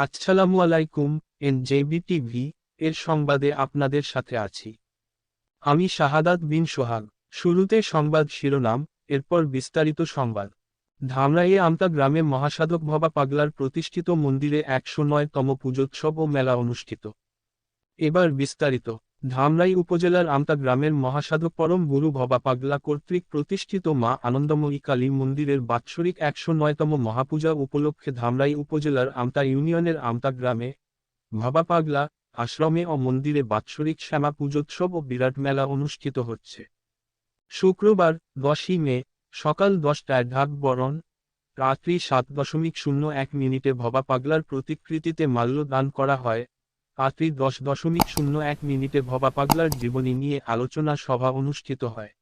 আসসালামু আলাইকুম N JB TV, এর সংবাদে আপনাদের সাথে আছি। আমি শাহাদাত বিন সোহাগ। শুরুতে সংবাদ শিরোনাম, এরপর বিস্তারিত সংবাদ। ধামরাইয়ে আমতা গ্রামে মহাসাধক ভবা পাগলার প্রতিষ্ঠিত মন্দিরে একশো নয়তম পুজোৎসব ও মেলা অনুষ্ঠিত। এবার বিস্তারিত। ধামরাই উপজেলার আমতা গ্রামের মহাসাধক পরম গুরু ভবা পাগলা কর্তৃক প্রতিষ্ঠিত মা আনন্দময়ী কালী মন্দিরের বাৎসরিক একশো নয়তম মহাপূজা উপলক্ষে ধামরাই উপজেলার আমতা ইউনিয়নের আমতা গ্রামে ভবা পাগলা আশ্রমে ও মন্দিরে বাৎসরিক শ্যামা পুজোৎসব ও বিরাট মেলা অনুষ্ঠিত হচ্ছে। শুক্রবার দশই মে সকাল দশটায় ঢাক বরণ, রাত্রি সাত দশমিক শূন্য এক মিনিটে ভবা পাগলার প্রতিকৃতিতে মাল্য দান করা হয়। রাত্রি দশ দশমিক শূন্য এক মিনিটে ভবা পাগলার জীবনী নিয়ে আলোচনা সভা অনুষ্ঠিত হয়।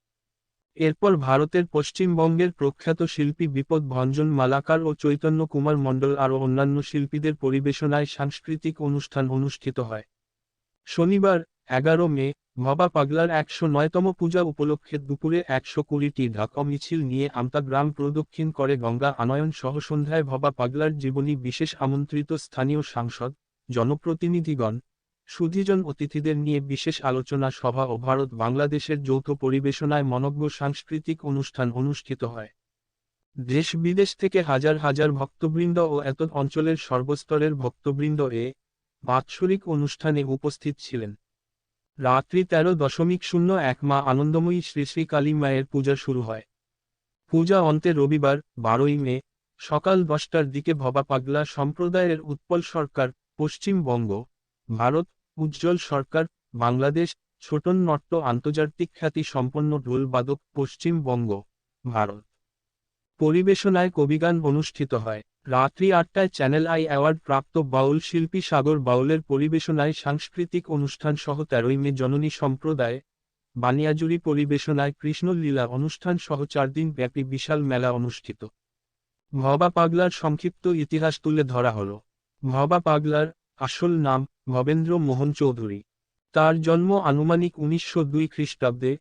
এরপর ভারতের পশ্চিমবঙ্গের প্রখ্যাত শিল্পী বিপদ ভঞ্জন মালাকার ও চৈতন্য কুমার মণ্ডল আরও অন্যান্য শিল্পীদের পরিবেশনায় সাংস্কৃতিক অনুষ্ঠান অনুষ্ঠিত হয়। শনিবার, এগারো মে, ভবা পাগলার একশো নয়তম পূজা উপলক্ষে দুপুরে একশো কুড়িটি ঢাকা মিছিল নিয়ে আমতা গ্রাম প্রদক্ষিণ করে গঙ্গা আনয়ন সহ সন্ধ্যায় ভবা পাগলার জীবনী বিশেষ আমন্ত্রিত স্থানীয় সাংসদ জনপ্রতিনিধিগণ, সুধীজন অতিথিদের নিয়ে বিশেষ আলোচনা সভা ও ভারত বাংলাদেশের যৌথ পরিবেশনায় মনজ্ঞ সাংস্কৃতিক অনুষ্ঠান অনুষ্ঠিত হয়। দেশ বিদেশ থেকে হাজার হাজার ভক্তবৃন্দ ও এত অঞ্চলের সর্বস্তরের ভক্তবৃন্দ এ বাৎসরিক অনুষ্ঠানে উপস্থিত ছিলেন। রাত্রি তেরো দশমিক শূন্য এক মা আনন্দময়ী শ্রী শ্রী কালী মায়ের পূজা শুরু হয়। পূজা অন্তে রবিবার, বারোই মে, সকাল দশটার দিকে ভবা পাগলা সম্প্রদায়ের উৎপল সরকার পশ্চিমবঙ্গ, ভারত, উজ্জ্বল সরকার, বাংলাদেশ ছোটন নট্ট আন্তর্জাতিক খ্যাতি সম্পন্ন ঢোলবাদক, পশ্চিমবঙ্গ, ভারত। পরিবেশনায় কবিগান অনুষ্ঠিত হয়। রাত্রি আটটায় চ্যানেল আই অ্যাওয়ার্ড প্রাপ্ত বাউল শিল্পী সাগর বাউলের পরিবেশনায় সাংস্কৃতিক অনুষ্ঠান সহ তেরোই মে জননী সম্প্রদায় বানিয়াজুরি পরিবেশনায় কৃষ্ণলীলা অনুষ্ঠান সহ চার দিন ব্যাপী বিশাল মেলা অনুষ্ঠিত। ভবা পাগলার সংক্ষিপ্ত ইতিহাস তুলে ধরা হল। ভবা পাগলার আসল নাম ভবেন্দ্র মোহন চৌধুরী। তার জন্ম আনুমানিক উনিশশো দুই খ্রিস্টাব্দে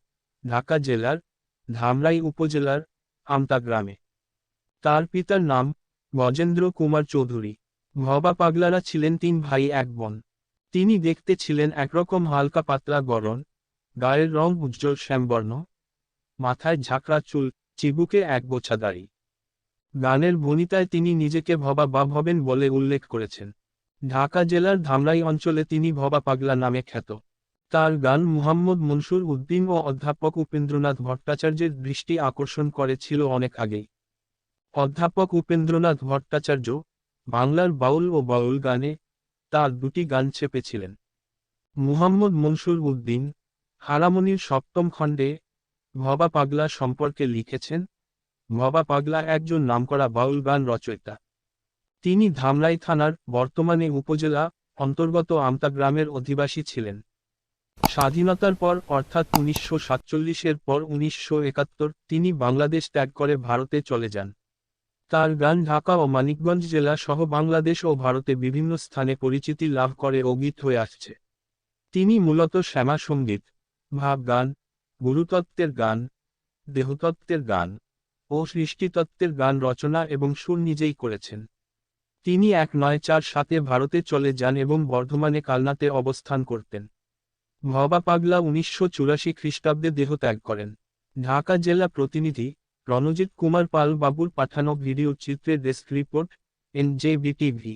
ঢাকা জেলার ধামরাই উপজেলার আমতা গ্রামে। তার পিতার নাম গজেন্দ্র কুমার চৌধুরী। ভবা পাগলারা ছিলেন তিন ভাই, এক বোন। তিনি দেখতে ছিলেন একরকম হালকা পাতলা গরণ, গায়ের রং উজ্জ্বল শ্যামবর্ণ, মাথায় ঝাঁকড়া চুল, চিবুকে এক বোছা দাড়ি গানের ভনিতায় তিনি নিজেকে ভবা বা ভবেন বলে উল্লেখ করেছেন। ঢাকা জেলার ধামরাই অঞ্চলে তিনি ভবা পাগলা নামে খ্যাত। তার গান মুহাম্মদ মনসুর উদ্দিন ও অধ্যাপক উপেন্দ্রনাথ ভট্টাচার্যের দৃষ্টি আকর্ষণ করেছিল অনেক আগেই। অধ্যাপক উপেন্দ্রনাথ ভট্টাচার্য বাংলার বাউল ও বাউল গানে তার দুটি গান চেপেছিলেন মুহাম্মদ মনসুর উদ্দিন হারামনির সপ্তম খণ্ডে ভবা পাগলা সম্পর্কে লিখেছেন ভবা পাগলা একজন নামকরা বাউল গান রচয়িতা। তিনি ধামরাই থানার বর্তমানে উপজেলা অন্তর্গত আমতা গ্রামের অধিবাসী ছিলেন। স্বাধীনতার পর অর্থাৎ উনিশশো সাতচল্লিশের পর উনিশশো একাত্তর তিনি বাংলাদেশ ত্যাগ করে ভারতে চলে যান। তার গান ঢাকা ও মানিকগঞ্জ জেলা সহ বাংলাদেশ ও ভারতে বিভিন্ন স্থানে পরিচিতি লাভ করে ও গীত হয়ে আসছে। তিনি মূলত শ্যামা সংগীত ভাব গান গুরুতত্ত্বের গান, দেহতত্ত্বের গান ও সৃষ্টিতত্ত্বের গান রচনা এবং সুর নিজেই করেছেন। তিনি এক নয় চার সাতে ভারতে চলে যান এবং বর্ধমানে কালনাতে অবস্থান করতেন। ভবা পাগলা উনিশশো চুরাশি খ্রিস্টাব্দে দেহ ত্যাগ করেন। ঢাকা জেলা প্রতিনিধি রণজিৎ কুমার পাল বাবুর পাঠানো ভিডিও চিত্রে ডেস্ক রিপোর্ট, এনজেবিটিভি।